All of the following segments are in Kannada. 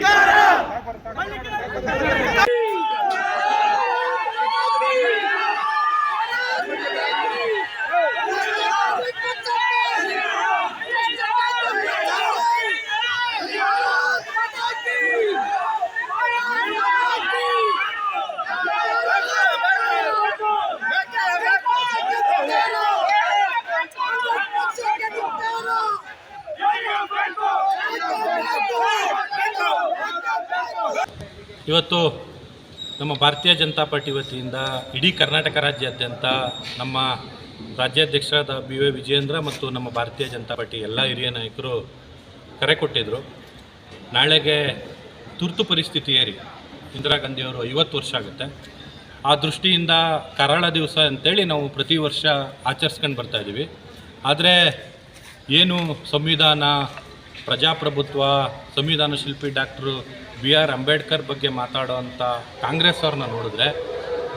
Cara! ಇವತ್ತು ನಮ್ಮ ಭಾರತೀಯ ಜನತಾ ಪಾರ್ಟಿ ವತಿಯಿಂದ ಇಡೀ ಕರ್ನಾಟಕ ರಾಜ್ಯಾದ್ಯಂತ ನಮ್ಮ ರಾಜ್ಯಾಧ್ಯಕ್ಷರಾದ ಬಿ ವೈ ವಿಜಯೇಂದ್ರ ಮತ್ತು ನಮ್ಮ ಭಾರತೀಯ ಜನತಾ ಪಾರ್ಟಿ ಎಲ್ಲ ಹಿರಿಯ ನಾಯಕರು ಕರೆ ಕೊಟ್ಟಿದ್ದರು ನಾಳೆಗೆ ತುರ್ತು ಪರಿಸ್ಥಿತಿ ಏರಿ. ಇಂದಿರಾ ಗಾಂಧಿಯವರು ಐವತ್ತು ವರ್ಷ ಆಗುತ್ತೆ. ಆ ದೃಷ್ಟಿಯಿಂದ ಕರಾಳ ದಿವಸ ಅಂತೇಳಿ ನಾವು ಪ್ರತಿ ವರ್ಷ ಆಚರಿಸ್ಕೊಂಡು ಬರ್ತಾ ಇದ್ದೀವಿ ಆದರೆ ಏನು ಸಂವಿಧಾನ ಪ್ರಜಾಪ್ರಭುತ್ವ, ಸಂವಿಧಾನ ಶಿಲ್ಪಿ ಡಾಕ್ಟ್ರು ಬಿ ಆರ್ ಅಂಬೇಡ್ಕರ್ ಬಗ್ಗೆ ಮಾತಾಡೋವಂಥ ಕಾಂಗ್ರೆಸ್ ಅವ್ರನ್ನ ನೋಡಿದ್ರೆ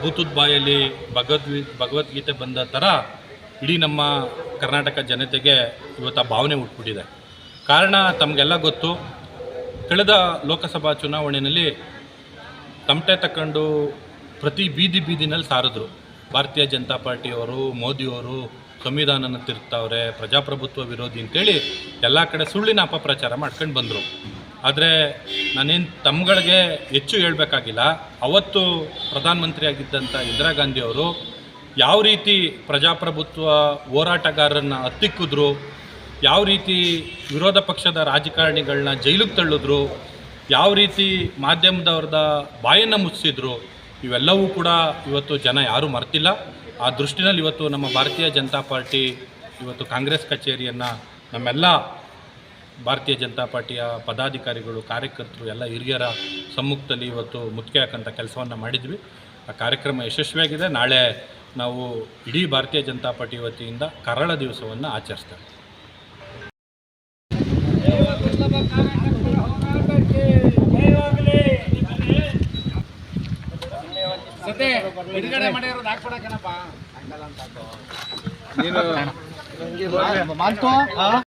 ಭೂತದ ಬಾಯಲ್ಲಿ ಭಗವದ್ವಿ ಭಗವದ್ಗೀತೆ ಬಂದ ಥರ ಇಡೀ ನಮ್ಮ ಕರ್ನಾಟಕ ಜನತೆಗೆ ಇವತ್ತು ಆ ಭಾವನೆ ಹುಟ್ಬಿಟ್ಟಿದೆ ಕಾರಣ ತಮಗೆಲ್ಲ ಗೊತ್ತು, ಕಳೆದ ಲೋಕಸಭಾ ಚುನಾವಣೆಯಲ್ಲಿ ತಮಟೆ ತಕೊಂಡು ಪ್ರತಿ ಬೀದಿ ಬೀದಿನಲ್ಲಿ ಸಾರಿದ್ರು. ಭಾರತೀಯ ಜನತಾ ಪಾರ್ಟಿಯವರು, ಮೋದಿಯವರು ಸಂವಿಧಾನನ ತಿರ್ತಾವ್ರೆ ಪ್ರಜಾಪ್ರಭುತ್ವ ವಿರೋಧಿ ಅಂತೇಳಿ ಎಲ್ಲ ಕಡೆ ಸುಳ್ಳಿನ ಅಪಪ್ರಚಾರ ಮಾಡ್ಕೊಂಡು ಬಂದರು. ಆದರೆ ನಾನೇನು ತಮ್ಗಳಿಗೆ ಹೆಚ್ಚು ಹೇಳಬೇಕಾಗಿಲ್ಲ. ಅವತ್ತು ಪ್ರಧಾನಮಂತ್ರಿಯಾಗಿದ್ದಂಥ ಇಂದಿರಾ ಗಾಂಧಿಯವರು ಯಾವ ರೀತಿ ಪ್ರಜಾಪ್ರಭುತ್ವ ಹೋರಾಟಗಾರರನ್ನ ಹತ್ತಿಕ್ಕಿದ್ರು, ಯಾವ ರೀತಿ ವಿರೋಧ ಪಕ್ಷದ ರಾಜಕಾರಣಿಗಳನ್ನ ಜೈಲಿಗೆ ತಳ್ಳಿದ್ರು, ಯಾವ ರೀತಿ ಮಾಧ್ಯಮದವ್ರದ ಬಾಯನ್ನು ಮುಚ್ಚಿಸಿದ್ರು ಇವೆಲ್ಲವೂ ಕೂಡ ಇವತ್ತು ಜನ ಯಾರೂ ಮರ್ತಿಲ್ಲ. ಆ ದೃಷ್ಟಿನಲ್ಲಿ ಇವತ್ತು ನಮ್ಮ ಭಾರತೀಯ ಜನತಾ ಪಾರ್ಟಿ, ಇವತ್ತು ಕಾಂಗ್ರೆಸ್ ಕಚೇರಿಯನ್ನು ನಮ್ಮೆಲ್ಲ ಭಾರತೀಯ ಜನತಾ ಪಾರ್ಟಿಯ ಪದಾಧಿಕಾರಿಗಳು, ಕಾರ್ಯಕರ್ತರು, ಎಲ್ಲ ಹಿರಿಯರ ಸಮ್ಮುಖದಲ್ಲಿ ಇವತ್ತು ಮುತ್ತಿಗೆ ಹಾಕಂಥ ಕೆಲಸವನ್ನು ಮಾಡಿದ್ವಿ. ಆ ಕಾರ್ಯಕ್ರಮ ಯಶಸ್ವಿಯಾಗಿದೆ. ನಾಳೆ ನಾವು ಇಡೀ ಭಾರತೀಯ ಜನತಾ ಪಾರ್ಟಿ ವತಿಯಿಂದ ಕರಾಳ ದಿವಸವನ್ನು ಆಚರಿಸ್ತೇವೆ. ಬಿಡುಗಡೆ ಮಾಡಿರೋದು ಹಾಕ್ಬಿಡಕನಪ್ಪ ನೀನು